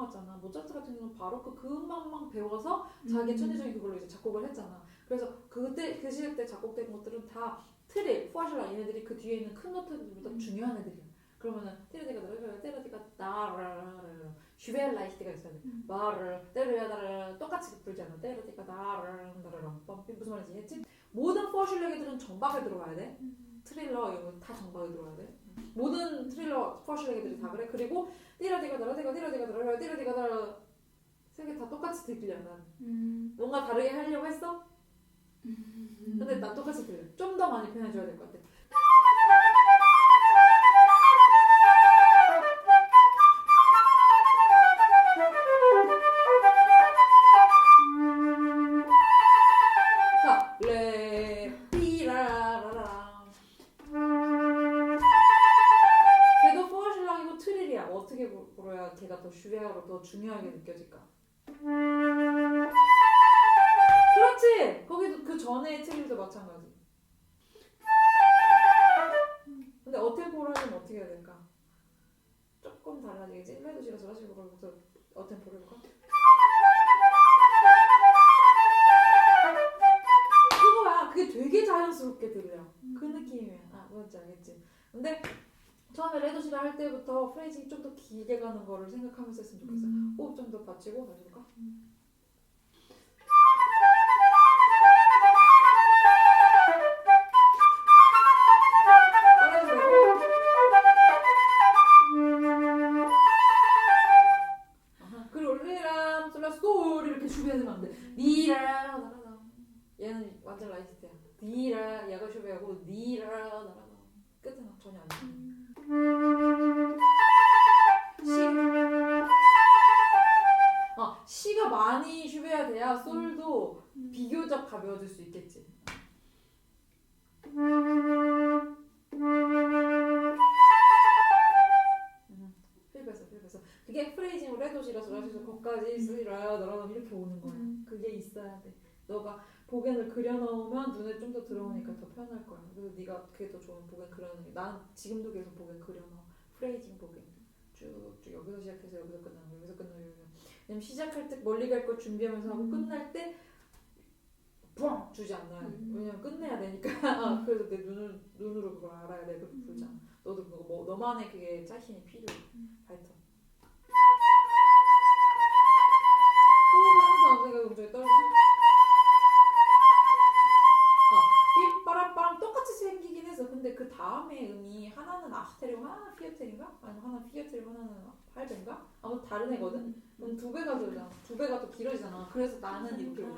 유명하잖아. 모차르트 같은 경우는 바로크 그 음악만 배워서 자기 음. 천재적인 그걸로 이제 작곡을 했잖아. 그래서 그때 그 시대 때 작곡된 것들은 다 트릴, 푸아실라 얘네들이 그 뒤에 있는 큰 노트들보다 음. 중요한 애들이야. 그러면은 테르디가 나르 테르디가 나르르 슈벨라이히트가 있어야 돼. 음. 마르 테르야다르 똑같이 불지 않아. 테르디가 나르르 나르르 뻔 무슨 말인지 했지? 모든 푸아실라기들은 정박에 들어와야 돼. 음. 트릴러 이런 거다 정박에 들어와야 돼. 모든 트릴러 푸아실라기들이 다 그래. 그리고 띠라디가 나르디가 띠라디가 나르 띠라디가 나르 세개 다 똑같이 들려 난. 음. 뭔가 다르게 하려고 했어? 근데 나 똑같이 들려. 좀 더 많이 표현해줘야 될 것 같아. 더 슈베어로 더 중요하게 느껴질까? 그렇지. 거기도 그 전에 트릴도 마찬가지. 근데 어템포를 하려면 어떻게 해야 될까? 조금 달라지겠지. 레도 시라서 라시고 그러면서 어템포를 해볼까? 그거야. 그게 되게 자연스럽게 들려. 그 느낌이야. 아, 뭔지 알겠지. 근데 처음에 레도시라 할 때부터 프레이징 좀 더 길게 가는 거를 생각하면서 했으면 좋겠어. 음. 호흡 좀 더 받치고 볼까? 아하, 그리고 리람 슬라스 돌 이렇게 슈베하면 안 돼. 니라 나라라. 얘는 완전 라이트야. 니라 얘가 슈베하고 니라 나라라. 끝은 전혀 안 돼. 시. 어, 시가 많이 슈베야 돼야 솔도 비교적 가벼워질 수 있겠지. 음, 필배서 필배서. 그게 프레이징으로 레도시라서 라시서 거까지 쓰리라 너라 이렇게 오는 거야. 음. 그게 있어야 돼. 너가 보겐을 그려 넣으면 눈에 좀 더 들어오니까 더 편할 거야. 그래서 네가 그게 더 좋은 보겐 그려는 게. 난 지금도 계속 보겐 그려 넣어. 프레이징 보겐. 쭉쭉 여기서 시작해서 여기서 끝나는 거 여기서 끝나는 거 왜냐면 시작할 때 멀리 갈거 준비하면서 하고 음. 끝날 때뿡 주지 않나요? 음. 왜냐면 끝내야 되니까 아, 그래서 내 눈을 눈으로 그걸 알아야 돼 그렇게 부르잖아 너도 그거 뭐 너만의 그게 자신이 필요해 파이 다음에 음이 하나는 아흐테리고 하나는 피어테리인가? 아니면 하나는 피어테리고 하나는 할배인가? 아무튼 다른 애거든? 그럼 두 배가 들잖아 두 배가 더 길어지잖아 그래서 나는 이렇게 불러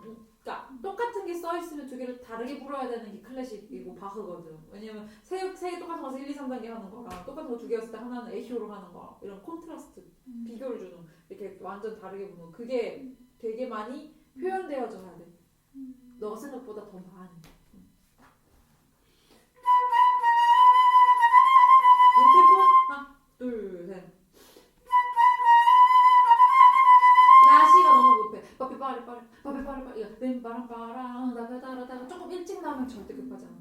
그러니까 똑같은 게 써 있으면 두 개를 다르게 불어야 되는 게 클래식이고 바흐거든. 왜냐면 세, 세 똑같은 것을 1, 2, 3단계 하는 거랑 똑같은 거 두 개였을 때 하나는 에히오로 하는 거 이런 콘트라스트 음. 비교를 주는 이렇게 완전 다르게 부는 그게 되게 많이 표현되어져야 돼. 너가 생각보다 더 많이. 응. 인템포 하나 둘 셋. 라시가 너무 급해. 빠삐 빠리 빠리 빠삐 빠리 빠리 이거 뱀바람 빠랑 다다다다다 조금 일찍 나오면 절대 급하지 않아.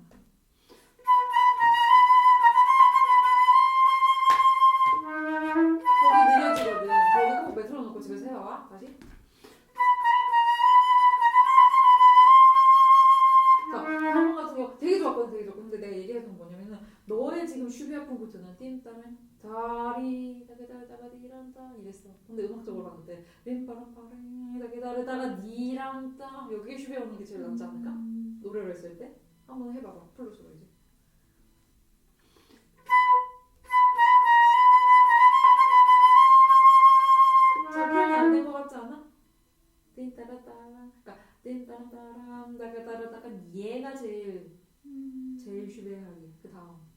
좋았거든. 근데 내가 얘기했던 건 뭐냐면은 너의 지금 슈비아 punk트는 띵따면 다리 다게다다가디란다 이랬어. 근데 음악적으로 봤는데 림빠람빠리 다게다르다가 니랑따 여기에 슈비아 오는 게 제일 낫지 않을까? 노래를 했을 때 한번 해봐봐. 플루스로 이제. 잘 표현이 안 된 것 같지 않아? 띵따라따라 그러니까 띵따라따람 다가다라다가 얘가 제일 제일 휴대하기 그 다음.